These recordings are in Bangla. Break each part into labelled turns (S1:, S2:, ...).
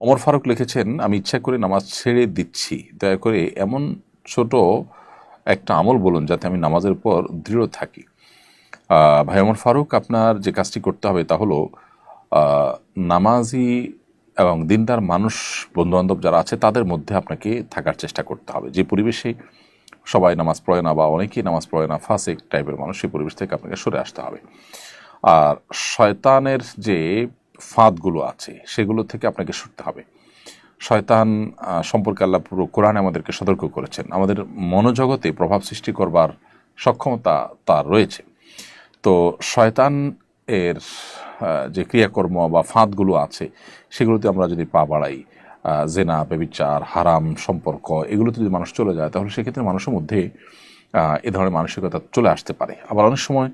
S1: ওমর ফারুক লিখেছেন, আমি ইচ্ছা করে নামাজ ছেড়ে দিচ্ছি। দয়া করে এমন ছোট একটা আমল বলুন যাতে আমি নামাজের পর দৃঢ় থাকি। ভাই ওমর ফারুক, আপনার যে কাজটি করতে হবে তা হলো নামাজি এবং দিনদার মানুষ, বন্ধুবান্ধব যারা আছে, তাদের মধ্যে আপনাকে থাকার চেষ্টা করতে হবে। যে পরিবেশে সবাই নামাজ পড়ে না বা অনেকেই নামাজ পড়ে না ফাসেক টাইপের মানুষ, সেই পরিবেশ থেকে আপনাকে সরে আসতে হবে। আর শয়তানের যে ফাঁদগুলো আছে, সেগুলো থেকে আপনাকে সরতে হবে। শয়তান সম্পর্কে আল্লাহ পুরো কোরআনে আমাদেরকে সতর্ক করেছেন। আমাদের মনোজগতে প্রভাব সৃষ্টি করবার সক্ষমতা তার রয়েছে। তো শয়তান এর যে ক্রিয়াকর্ম বা ফাঁদগুলো আছে, সেগুলোতে আমরা যদি পা বাড়াই জেনা বেবিচার হারাম, সম্পর্ক, এগুলোতে যদি মানুষ চলে যায়, তাহলে সেক্ষেত্রে মানুষের মধ্যে এ ধরনের মানসিকতা চলে আসতে পারে। আবার অনেক সময়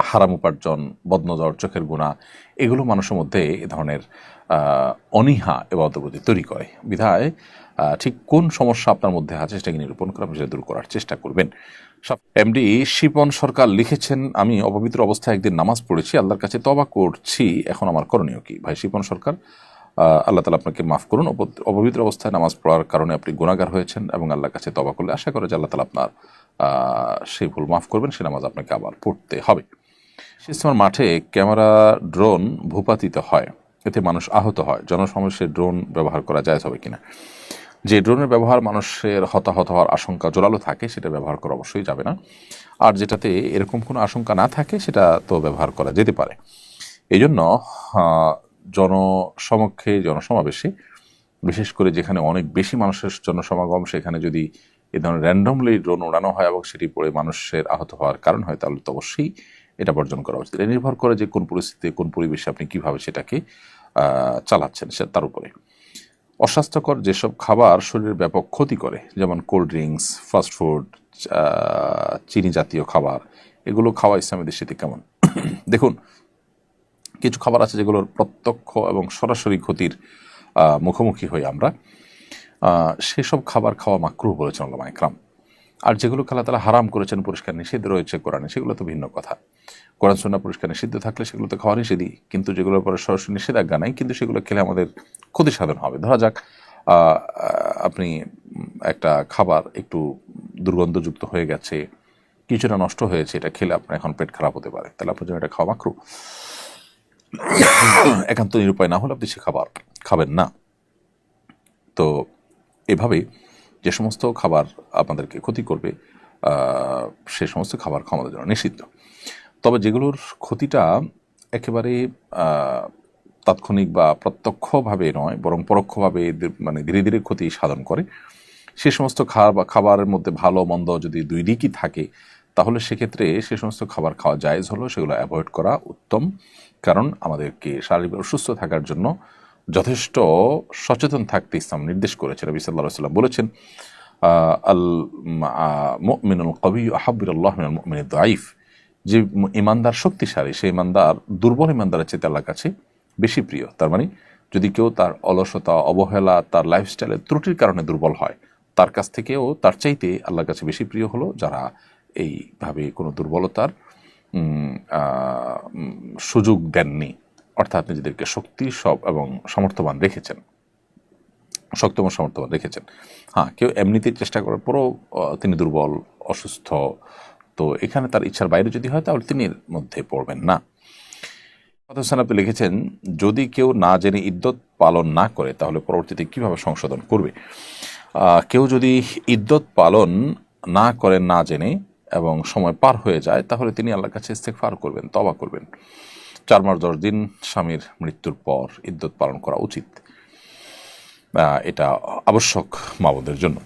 S1: হারাম উপার্জন, বদনজর, চোখের গুণা, এগুলো মানুষের মধ্যে এ ধরনের অনীহা এবাদতের প্রতি তৈরি করে। বিধায় ঠিক কোন সমস্যা আপনার মধ্যে আছে সেটাকে নিরূপণ করে আপনি দূর করার চেষ্টা করবেন। এমডি শিপন সরকার লিখেছেন, আমি অপবিত্র অবস্থায় একদিন নামাজ পড়েছি, আল্লাহর কাছে তবা করছি, এখন আমার করণীয় কি? ভাই শিপন সরকার আল্লাহ তালা আপনাকে মাফ করুন অপ- অপবিত্র অবস্থায় নামাজ পড়ার কারণে আপনি গুণাগার হয়েছেন এবং আল্লাহর কাছে তবা করলে আশা করে যে আল্লাহ তালা আপনার সেই ভুল মাফ করবেন, সে নামাজ আপনাকে আবার পড়তে হবে। সিস্টেমার মাঠে ক্যামেরা ড্রোন ভূপাতিত হয়। এতে মানুষ আহত হয়। জনসমাবেশে ড্রোন ব্যবহার করা যায় হবে কিনা? যে ড্রোনের ব্যবহার মানুষের হতাহত হওয়ার আশঙ্কা জোরালো থাকে, সেটা ব্যবহার করা অবশ্যই যাবে না। আর যেটাতে এরকম কোনো আশঙ্কা না থাকে, সেটা তো ব্যবহার করা যেতে পারে। এই জন্য জনসমক্ষে, জনসমাবেশে, বিশেষ করে যেখানে অনেক বেশি মানুষের জনসমাগম, সেখানে যদি এ ধরনের র্যান্ডমলি ড্রোন উড়ানো হয় এবং সেটি পড়ে মানুষের আহত হওয়ার কারণ হয়, তাহলে তো অবশ্যই এটা বর্জন করা উচিত। এটা নির্ভর করে যে কোন পরিস্থিতিতে কোন পরিবেশে আপনি কীভাবে সেটাকে চালাচ্ছেন সে তার উপরে। অস্বাস্থ্যকর যেসব খাবার শরীরের ব্যাপক ক্ষতি করে, যেমন কোল্ড ড্রিঙ্কস ফাস্টফুড চিনি জাতীয় খাবার, এগুলো খাওয়া ইসলামী দৃষ্টিতে কেমন? দেখুন, কিছু খাবার আছে যেগুলোর প্রত্যক্ষ এবং সরাসরি ক্ষতির মুখোমুখি হই আমরা। সেসব খাবার খাওয়া মাকরুহ বলেছেন আল্লামা একরাম আর যেগুলো খেলা তারা হারাম করেছেন পরিষ্কার নিষিদ্ধ রয়েছে, কোরআনে সেগুলো তো ভিন্ন কথা। কোরআন সন্না পরিষ্কার নিষিদ্ধ থাকলে সেগুলো তো খাওয়া নিষেধই কিন্তু যেগুলোর পরে সরাসরি নিষেধাজ্ঞা নাই, কিন্তু সেগুলো খেলে আমাদের ক্ষতি সাধন হবে। ধরা যাক আপনি একটা খাবার একটু দুর্গন্ধযুক্ত হয়ে গেছে, কিছুটা নষ্ট হয়েছে, এটা খেলে আপনার এখন পেট খারাপ হতে পারে। তাহলে আপনার জন্য এটা খাওয়া মাকরু। একান্ত নিরুপায় না হলে আপনি সে খাবার খাবেন না। তো এভাবে যে সমস্ত খাবার আপনাদেরকে ক্ষতি করবে সে সমস্ত খাবার খাওয়া আমাদের জন্য নিষিদ্ধ। তবে যেগুলোর ক্ষতিটা একেবারে তাৎক্ষণিক বা প্রত্যক্ষভাবে নয়, বরং পরোক্ষভাবে মানে ধীরে ধীরে ক্ষতি সাধন করে। সে সমস্ত খাবার বা খাবারের মধ্যে ভালো মন্দ যদি দুই দিকই থাকে, তাহলে সেক্ষেত্রে সে সমস্ত খাবার খাওয়া জায়েজ হলো, সেগুলো অ্যাভয়েড করা উত্তম। কারণ আমাদেরকে শারীরিক সুস্থ থাকার জন্য যথেষ্ট সচেতন থাকতে ইসলাম নির্দেশ করেছে। নবী সাল্লাহ সাল্লাম বলেছেন আল মিনুল কবি মিনাল মুমিনিদ দাইফ যে ইমানদার শক্তিশালী সেই ইমানদার, দুর্বল ইমানদারের চেয়ে আল্লাহর কাছে বেশি প্রিয়। তার মানে যদি কেউ তার অলসতা, অবহেলা, তার লাইফস্টাইলের ত্রুটির কারণে দুর্বল হয়, তার কাছ থেকেও তার চাইতে আল্লাহর কাছে বেশি প্রিয় হলো যারা এইভাবে কোনো দুর্বলতার সুযোগ দেননি। অর্থাৎ নিজেদেরকে শক্তি, সব এবং সমর্থবান রেখেছেন। শক্ত এবং সমর্থবান রেখেছেন। হ্যাঁ কেউ এমনিতেই চেষ্টা করার পরও তিনি দুর্বল, অসুস্থ, তো এখানে তার ইচ্ছার বাইরে যদি হয়, তাহলে তিনি মধ্যে পড়বেন না। কথা হোসেন আপনি লিখেছেন, যদি কেউ না জেনে ইদ্যত পালন না করে, তাহলে পরবর্তীতে কীভাবে সংশোধন করবে? কেউ যদি ইদ্যত পালন না করেন না জেনে এবং সময় পার হয়ে যায়, তাহলে তিনি আল্লাহর কাছে ইস্তেগফার করবেন তবা করবেন। চার মাস দশ দিন স্বামীর মৃত্যুর পর ইদ্যত পালন করা উচিত। এটা আবশ্যক মা জন্য।